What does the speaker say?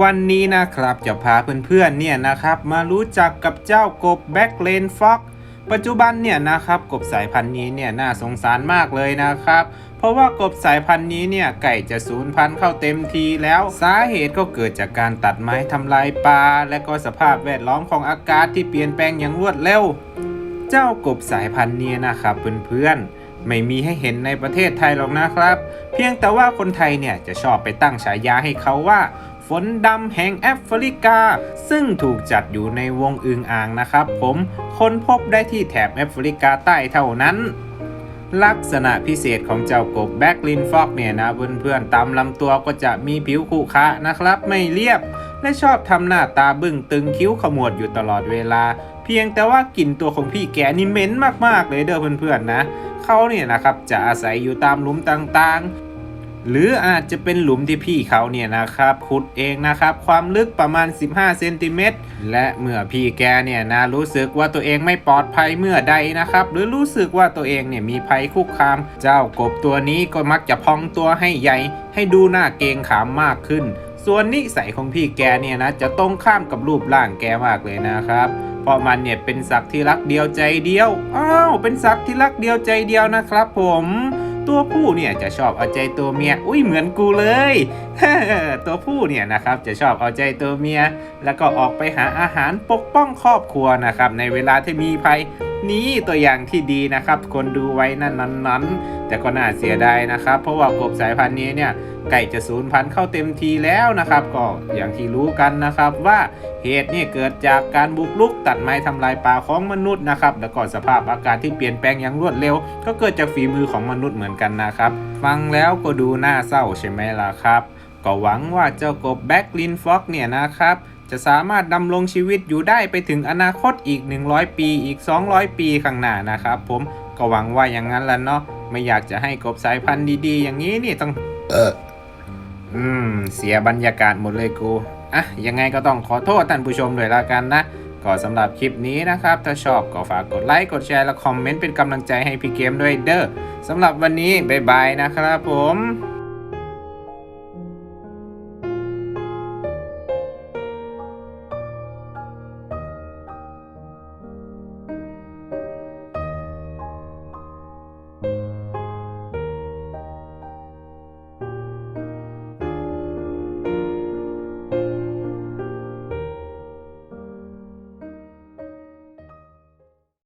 วันนี้นะครับจะพาเพื่อนๆเนี่ยนะครับมารู้จักกับเจ้ากบแบ็กเลนฟ็อกปัจจุบันเนี่ยนะครับกบสายพันธุ์นี้เนี่ยน่าสงสารมากเลยนะครับ เพราะว่ากบสายพันธุ์นี้เนี่ยไก่จะสูญพันธุ์เข้าเต็มทีแล้วสาเหตุก็เกิดจากการตัดไม้ทำลายป่าและก็สภาพแวดล้อมของอากาศที่เปลี่ยนแปลงอย่างรวดเร็ว เจ้ากบสายพันธุ์นี้นะครับเพื่อนๆไม่มีให้เห็นในประเทศไทยหรอกนะครับ เพียงแต่ว่าคนไทยเนี่ยจะชอบไปตั้งฉายาให้เขาว่า ฝนดำแห่งแอฟริกา ซึ่งถูกจัดอยู่ในวงอึงอ่างนะครับผมค้นพบได้ที่แถบแอฟริกาใต้เท่านั้น ลักษณะพิเศษของเจ้ากบแบ็กลินฟอกเนี่ยนะเพื่อนๆตามลำตัวก็จะมีผิวขรุขระนะครับ ไม่เรียบ และชอบทำหน้าตาบึ้งตึงคิ้วขมวดอยู่ตลอดเวลา เพียงแต่ว่ากลิ่นตัวของพี่แกนี่เหม็นมากๆเลยเด้อเพื่อนๆนะเขาเนี่ยนะครับจะอาศัยอยู่ตามหลุมต่างๆ หรืออาจจะเป็นหลุมที่พี่เขาเนี่ยนะครับขุดเองนะครับความลึกประมาณ 15เซนติเมตรและเมื่อพี่แกเนี่ยนะรู้สึกว่าตัวเองไม่ปลอดภัยเมื่อใดนะครับ หรือรู้สึกว่าตัวเองเนี่ยมีภัยคุกคาม เจ้ากบตัวนี้ก็มักจะพองตัวให้ใหญ่ ให้ดูหน้าเกงขามมากขึ้น ส่วนนิสัยของพี่แกเนี่ยนะจะตรงข้ามกับรูปร่างแกมากเลยนะครับเพราะมันเนี่ยเป็นสัตว์ที่รักเดียวใจเดียว อ้าว เป็นสัตว์ที่รักเดียวใจเดียวนะครับผม ตัวผู้เนี่ยจะชอบเอาใจตัวเมีย อุ้ยเหมือนกูเลย ตัวผู้เนี่ยนะครับจะชอบเอาใจตัวเมีย แล้วก็ออกไปหาอาหารปกป้องครอบครัวนะครับในเวลาที่มีภัย นี่ตัวอย่างที่ดีนะครับ คนดูไว้นั่นนั้นๆ แต่ก็น่าเสียดายนะครับ เพราะว่ากบสายพันธุ์นี้เนี่ยไก่จะสูญพันธุ์เข้าเต็มทีแล้วนะครับ ก็อย่างที่รู้กันนะครับว่าเหตุนี่เกิดจากการบุกรุกตัดไม้ทำลายป่าของมนุษย์นะครับ แล้วก็สภาพอากาศที่เปลี่ยนแปลงอย่างรวดเร็ว ก็เกิดจากฝีมือของมนุษย์เหมือนกันนะครับ ฟังแล้วก็ดูน่าเศร้าใช่ไหมล่ะครับ ก็หวังว่าเจ้ากบแบ็กลินฟ็อกเนี่ยนะครับ จะสามารถดำรงชีวิตอยู่ได้ไปถึงอนาคตอีก 100 ปีอีก 200 ปีข้างหน้านะครับผมก็หวังว่าอย่างนั้นละเนาะไม่อยากจะให้กบสายพันธุ์ดีๆ อย่างนี้นี่ต้องอืม เสียบรรยากาศหมดเลยกูอะยังไงก็ต้องขอโทษท่านผู้ชมด้วยละกันนะก็สำหรับคลิปนี้นะครับ ถ้าชอบก็ฝากกดไลค์กดแชร์และคอมเมนต์เป็นกำลังใจให้พี่เกมด้วยเด้อสำหรับวันนี้บ๊ายบายนะครับผม